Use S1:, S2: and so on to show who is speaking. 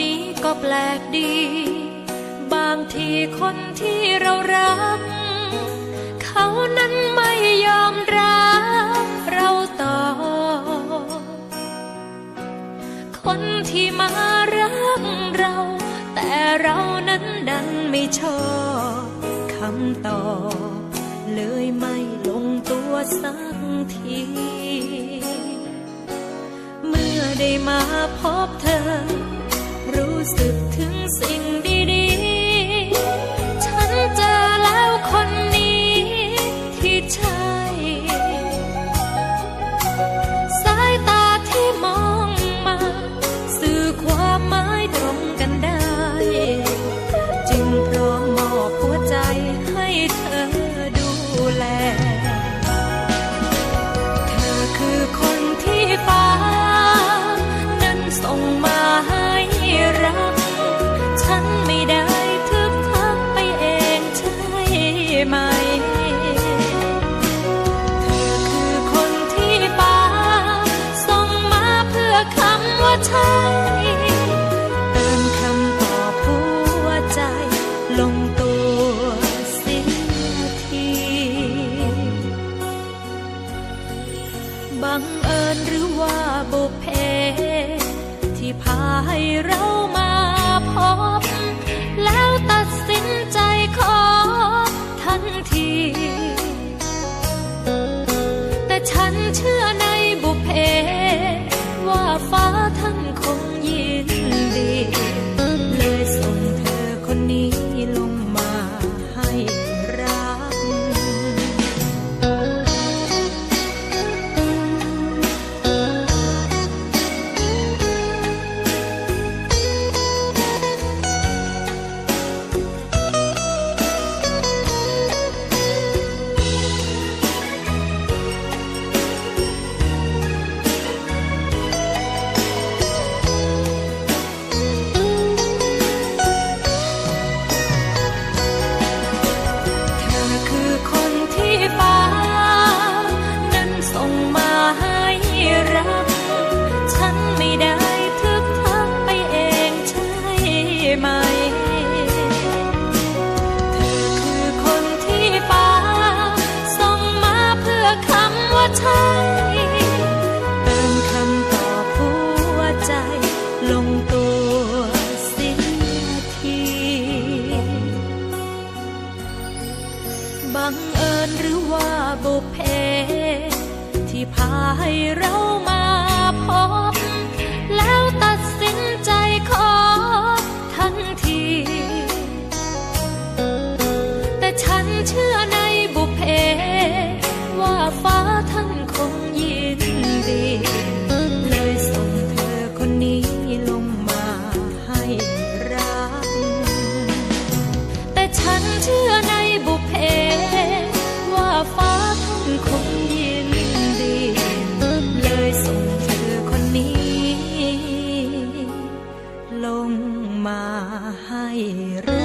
S1: นี้ก็แปลกดี บางทีคนที่เรารัก เขานั้นไม่ยอมรักเราต่อ คนที่มารักเรา แต่เรานั้นดันไม่ชอบคำตอบเลยไม่ลงตัวสักที เมื่อได้มาพบเธอ สึกถึงสิ่ง ใช่เติมคำตอบหัวใจลงตัวเสียทีบังเอิญหรือว่าบุพเพที่พาให้เรามาพบ บังเอิญหรือว่าบุพเพที่พาให้เรามา ให้ร